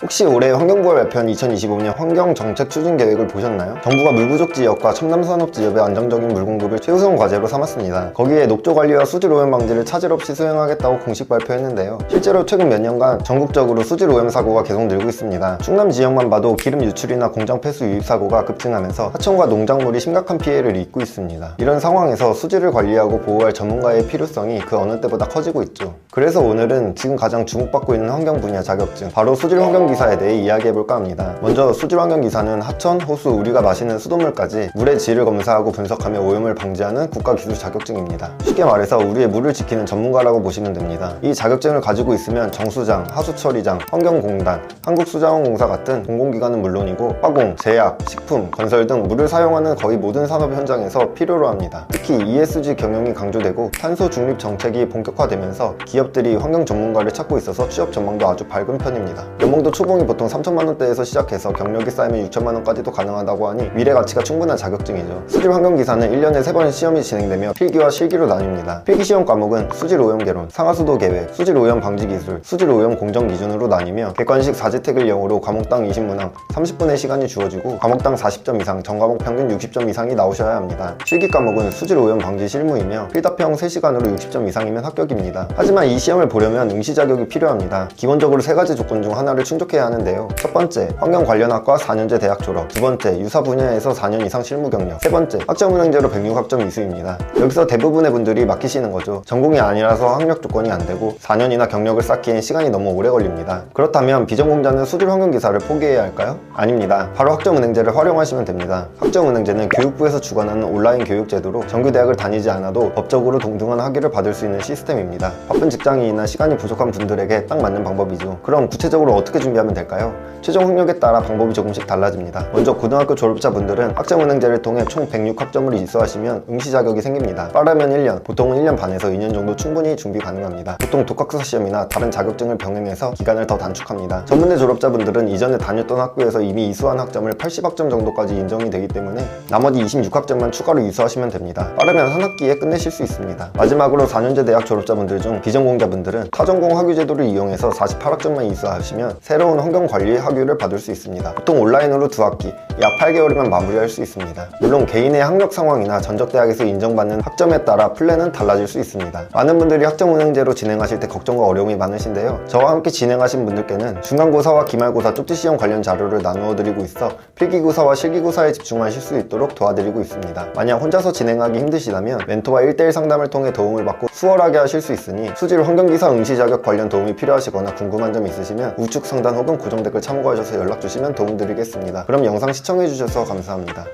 혹시 올해 환경부가 발표한 2025년 환경정책 추진 계획을 보셨나요? 정부가 물부족 지역과 첨단산업 지역의 안정적인 물 공급을 최우선 과제로 삼았습니다. 거기에 녹조 관리와 수질 오염 방지를 차질 없이 수행하겠다고 공식 발표했는데요. 실제로 최근 몇 년간 전국적으로 수질 오염 사고가 계속 늘고 있습니다. 충남 지역만 봐도 기름 유출이나 공장 폐수 유입 사고가 급증하면서 하천과 농작물이 심각한 피해를 입고 있습니다. 이런 상황에서 수질을 관리하고 보호할 전문가의 필요성이 그 어느 때보다 커지고 있죠. 그래서 오늘은 지금 가장 주목받고 있는 환경 분야 자격증, 바로 수질 환경 기사에 대해 이야기해볼까 합니다. 먼저 수질 환경 기사는 하천, 호수, 우리가 마시는 수돗물까지 물의 질을 검사하고 분석하며 오염을 방지하는 국가 기술 자격증입니다. 쉽게 말해서 우리의 물을 지키는 전문가라고 보시면 됩니다. 이 자격증을 가지고 있으면 정수장, 하수처리장, 환경공단, 한국수자원공사 같은 공공기관은 물론이고 화공, 제약, 식품, 건설 등 물을 사용하는 거의 모든 산업 현장에서 필요로 합니다. 특히 ESG 경영이 강조되고 탄소 중립 정책이 본격화되면서 기업들이 환경 전문가를 찾고 있어서 취업 전망도 아주 밝은 편입니다. 연봉도 초봉이 보통 3천만 원대에서 시작해서 경력이 쌓이면 6천만 원까지도 가능하다고 하니 미래 가치가 충분한 자격증이죠. 수질 환경 기사는 1년에 3번 시험이 진행되며 필기와 실기로 나뉩니다. 필기 시험 과목은 수질 오염 개론, 상하수도 계획, 수질 오염 방지 기술, 수질 오염 공정 기준으로 나뉘며 객관식 4지택을 영어로 과목당 20문항 30분의 시간이 주어지고 과목당 40점 이상, 전과목 평균 60점 이상이 나오셔야 합니다. 실기 과목은 수질 오염 방지 실무이며 필답형 3시간으로 60점 이상이면 합격입니다. 하지만 이 시험을 보려면 응시 자격이 필요합니다. 기본적으로 세 가지 조건 중 하나를 충족 해야 하는데요. 첫 번째, 환경 관련학과 4년제 대학 졸업. 두 번째, 유사 분야에서 4년 이상 실무 경력. 세 번째, 학점은행제로 106학점 이수입니다. 여기서 대부분의 분들이 막히시는 거죠. 전공이 아니라서 학력 조건이 안 되고 4년이나 경력을 쌓기엔 시간이 너무 오래 걸립니다. 그렇다면 비전공자는 수질 환경 기사를 포기해야 할까요? 아닙니다. 바로 학점은행제를 활용하시면 됩니다. 학점은행제는 교육부에서 주관하는 온라인 교육 제도로 정규 대학을 다니지 않아도 법적으로 동등한 학위를 받을 수 있는 시스템입니다. 바쁜 직장인이나 시간이 부족한 분들에게 딱 맞는 방법이죠. 그럼 구체적으로 어떻게 준비 하면 될까요? 최종 학력에 따라 방법이 조금씩 달라집니다. 먼저 고등학교 졸업자 분들은 학점은행제를 통해 총 106학점을 이수하시면 응시 자격이 생깁니다. 빠르면 1년, 보통은 1년 반에서 2년 정도 충분히 준비 가능합니다. 보통 독학사 시험이나 다른 자격증을 병행해서 기간을 더 단축합니다. 전문대 졸업자분들은 이전에 다녔던 학교에서 이미 이수한 학점을 80학점 정도까지 인정이 되기 때문에 나머지 26학점만 추가로 이수하시면 됩니다. 빠르면 한 학기에 끝내실 수 있습니다. 마지막으로 4년제 대학 졸업자분들 중 비전공자분들은 타전공 학위 제도를 이용해서 48학점만 이수하시면 새로운 환경관리 학위를 받을 수 있습니다. 보통 온라인으로 두 학기, 약 8개월이면 마무리할 수 있습니다. 물론 개인의 학력 상황이나 전적대학에서 인정받는 학점에 따라 플랜은 달라질 수 있습니다. 많은 분들이 학점은행제로 진행하실 때 걱정과 어려움이 많으신데요. 저와 함께 진행하신 분들께는 중간고사와 기말고사 쪽지시험 관련 자료를 나누어 드리고 있어 필기고사와 실기고사에 집중하실 수 있도록 도와드리고 있습니다. 만약 혼자서 진행하기 힘드시다면 멘토와 1대1 상담을 통해 도움을 받고 수월하게 하실 수 있으니 수질 환경기사 응시 자격 관련 도움이 필요하시거나 궁금한 점 있으시면 우측 상단 혹은 고정 댓글 참고하셔서 연락 주시면 도움 드리겠습니다. 그럼 영상 시청해 주셔서 감사합니다.